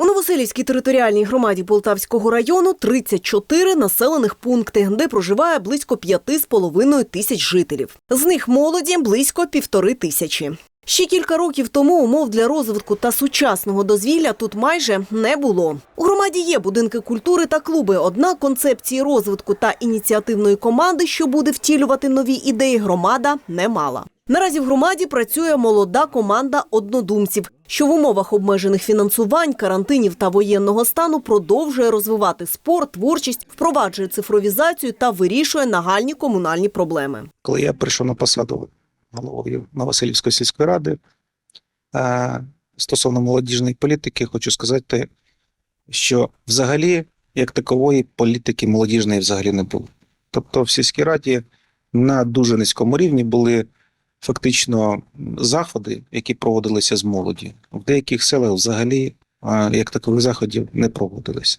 У Новоселівській територіальній громаді Полтавського району 34 населених пункти, де проживає близько 5,5 тисяч жителів. З них молоді близько півтори тисячі. Ще кілька років тому умов для розвитку та сучасного дозвілля тут майже не було. У громаді є будинки культури та клуби. Однак концепції розвитку та ініціативної команди, що буде втілювати нові ідеї, громада не мала. Наразі в громаді працює молода команда однодумців, що в умовах обмежених фінансувань, карантинів та воєнного стану продовжує розвивати спорт, творчість, впроваджує цифровізацію та вирішує нагальні комунальні проблеми. коли я прийшов на посаду головою Новоселівської сільської ради, е, стосовно молодіжної політики, хочу сказати, що взагалі, як такової політики молодіжної взагалі не було. Тобто в сільській раді на дуже низькому рівні були фактично заходи, які проводилися з молоді. В деяких селах взагалі як такових заходів не проводилися.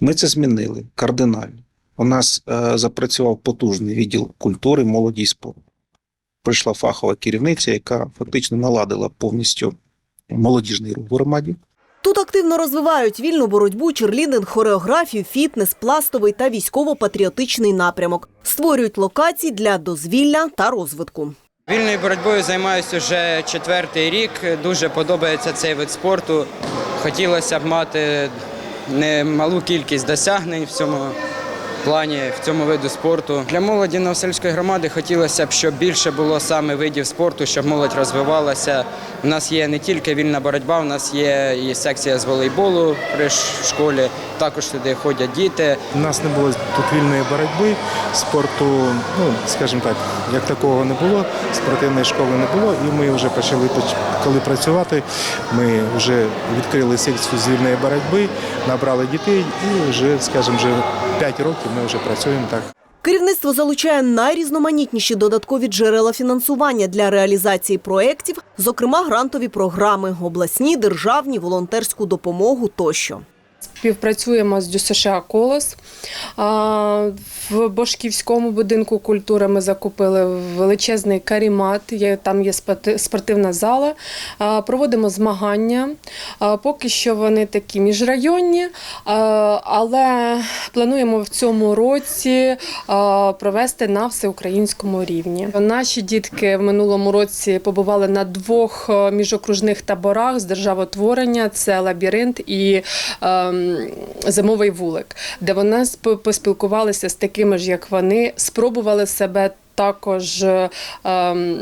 Ми це змінили кардинально. У нас е, запрацював потужний відділ культури, молоді і спорту. Прийшла фахова керівниця, яка фактично наладила повністю молодіжний рух в громаді. Тут активно розвивають вільну боротьбу, черлідинг, хореографію, фітнес, пластовий та військово-патріотичний напрямок. Створюють локації для дозвілля та розвитку. Вільною боротьбою займаюся вже четвертий рік. Дуже подобається цей вид спорту. Хотілося б мати немалу кількість досягнень в цьому плані, в цьому виду спорту. Для молоді Новосельської громади хотілося б, щоб більше було саме видів спорту, щоб молодь розвивалася. У нас є не тільки вільна боротьба, у нас є і секція з волейболу при школі. Також туди ходять діти. У нас не було тут вільної боротьби, спорту, ну скажімо так, як такого не було, спортивної школи не було, і ми вже почали коли працювати. Ми вже відкрили секцію з вільної боротьби, набрали дітей, і вже, скажімо, вже 5 років ми вже працюємо так. Керівництво залучає найрізноманітніші додаткові джерела фінансування для реалізації проєктів, зокрема грантові програми, обласні, державні, волонтерську допомогу тощо. Співпрацюємо з ДЮСШ «Колос». В Бошківському будинку культури ми закупили величезний карімат, там є спортивна зала. Проводимо змагання. Поки що вони такі міжрайонні, але плануємо в цьому році провести на всеукраїнському рівні. Наші дітки в минулому році побували на двох е, міжокружних таборах з державотворення: це лабіринт і ем, зимовий вулик, де вони сп- поспілкувалися з такими ж, як вони, спробували себе. Також ем,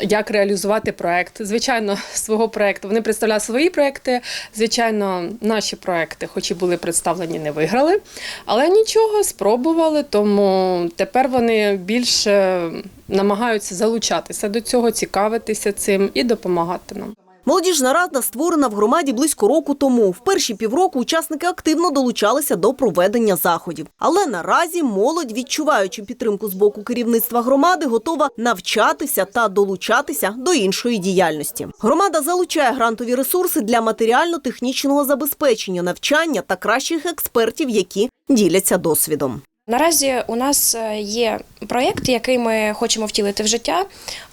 як реалізувати проект. Звичайно, свого проекту. Вони представляли свої проекти. Звичайно, наші проекти, хоч і були представлені, не виграли. Але нічого, спробували. Тому тепер вони більше намагаються залучатися до цього, цікавитися цим і допомагати нам. Молодіжна рада створена в громаді близько року тому. В перші півроку учасники активно долучалися до проведення заходів. Але наразі молодь, відчуваючи підтримку з боку керівництва громади, готова навчатися та долучатися до іншої діяльності. Громада залучає грантові ресурси для матеріально-технічного забезпечення, навчання та кращих експертів, які діляться досвідом. Наразі у нас е, є проєкт, який ми хочемо втілити в життя,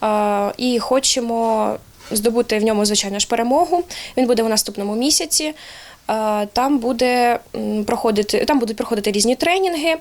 е, і хочемо здобути в ньому, звичайно ж, перемогу. Він буде у наступному місяці. Е, Там буде проходити, там будуть проходити різні тренінги. Е,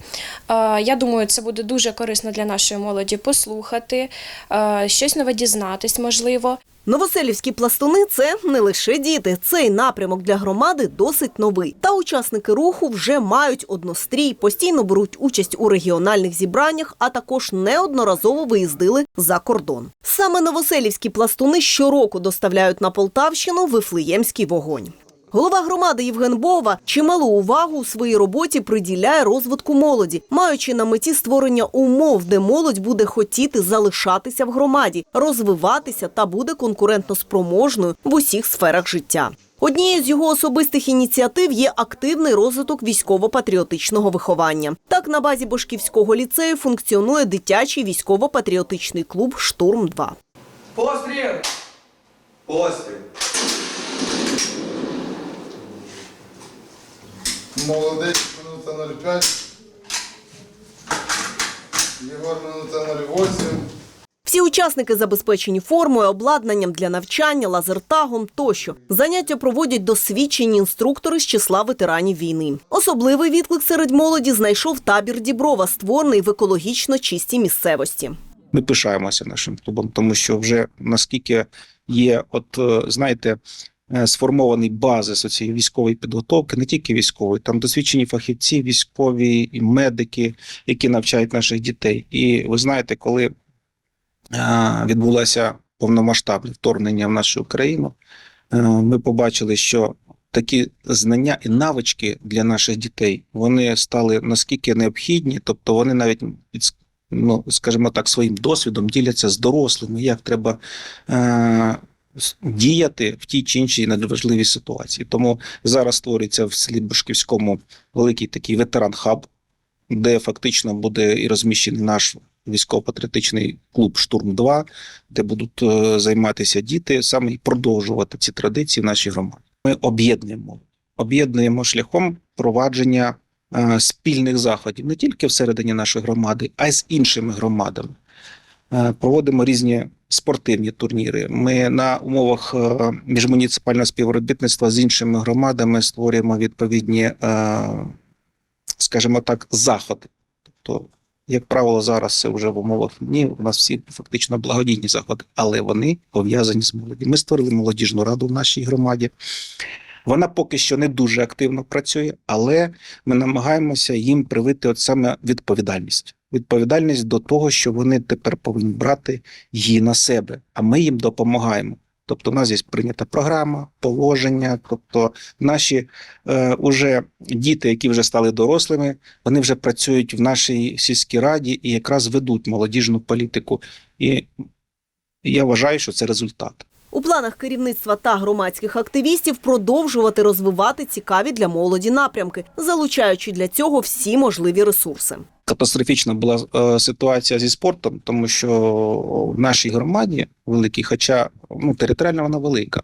Я думаю, це буде дуже корисно для нашої молоді послухати, е, щось нове дізнатись, можливо. Новоселівські пластуни це не лише діти. Цей напрямок для громади досить новий. Та учасники руху вже мають однострій, постійно беруть участь у регіональних зібраннях, а також неодноразово виїздили за кордон. Саме новоселівські пластуни щороку доставляють на Полтавщину вифлеємський вогонь. Голова громади Євген Бова чималу увагу у своїй роботі приділяє розвитку молоді, маючи на меті створення умов, де молодь буде хотіти залишатися в громаді, розвиватися та буде конкурентно спроможною в усіх сферах життя. Однією з його особистих ініціатив є активний розвиток військово-патріотичного виховання. Так, на базі Бошківського ліцею функціонує дитячий військово-патріотичний клуб Штурм 2 Постріл! Постріл. Молодець, минута 05. Єгор, минута 08. Всі учасники забезпечені формою, обладнанням для навчання, лазертагом тощо. Заняття проводять досвідчені інструктори з числа ветеранів війни. Особливий відклик серед молоді знайшов табір Діброва, створений в екологічно чистій місцевості. Ми пишаємося нашим клубом, тому що вже наскільки є, от е, знаєте, сформований базис цієї військової підготовки, не тільки військової, там досвідчені фахівці, військові і медики, які навчають наших дітей. І ви знаєте, коли е, відбулося повномасштабне вторгнення в нашу країну, е, ми побачили, що такі знання і навички для наших дітей вони стали наскільки необхідні, тобто вони навіть ну, скажімо так, своїм досвідом діляться з дорослими, як треба е, діяти в тій чи іншій надважливій ситуації. Тому зараз створюється в селі Башківському великий такий ветеран-хаб, де фактично буде і розміщений наш військово-патріотичний клуб Штурм 2 де будуть е, займатися діти, саме і продовжувати ці традиції в нашій громаді. Ми об'єднуємо, об'єднуємо шляхом провадження е, спільних заходів не тільки всередині нашої громади, а й з іншими громадами. Е, Проводимо різні спортивні турніри. Ми на умовах е, міжмуніципального співробітництва з іншими громадами створюємо відповідні, е, скажімо так, заходи. Тобто, як правило, зараз це вже в умовах війни, у нас всі фактично благодійні заходи, але вони пов'язані з молоді. Ми створили молодіжну раду в нашій громаді. Вона поки що не дуже активно працює, але ми намагаємося їм привити от саме відповідальність. Відповідальність до того, що вони тепер повинні брати її на себе, а ми їм допомагаємо. Тобто, у нас є прийнята програма, положення. Тобто, наші е, уже діти, які вже стали дорослими, вони вже працюють в нашій сільській раді і якраз ведуть молодіжну політику. І я вважаю, що це результат. У планах керівництва та громадських активістів продовжувати розвивати цікаві для молоді напрямки, залучаючи для цього всі можливі ресурси. катастрофічна була е, ситуація зі спортом, тому що в нашій громаді великій, хоча ну, територіально вона велика,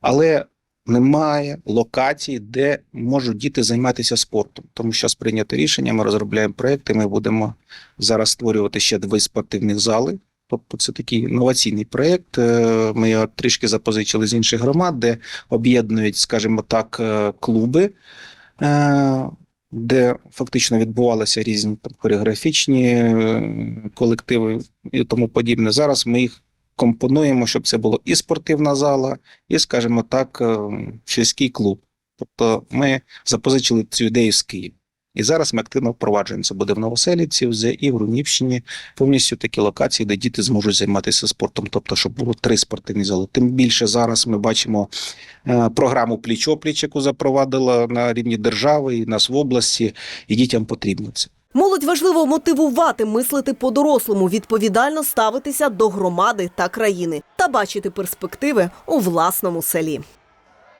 але немає локацій, де можуть діти займатися спортом. Тому що прийнято рішення, ми розробляємо проекти. Ми будемо зараз створювати ще два спортивних зали. Тобто це такий інноваційний проєкт. Е, Ми трішки запозичили з інших громад, де об'єднують, скажімо так, е, клуби, е, де фактично відбувалися різні там, хореографічні колективи і тому подібне. Зараз ми їх компонуємо, щоб це було і спортивна зала, і, скажімо так, сільський клуб. Тобто ми запозичили цю ідею з Києва. І зараз ми активно впроваджуємо. Це буде в Новоселівці, в ЗЕ і в Рунівщині. Повністю такі локації, де діти зможуть займатися спортом. Тобто, щоб було три спортивні зали. Тим більше зараз ми бачимо е, програму пліч-опліч, яку запровадила на рівні держави і нас в області, і дітям потрібно це. Молодь важливо мотивувати, мислити по-дорослому, відповідально ставитися до громади та країни та бачити перспективи у власному селі.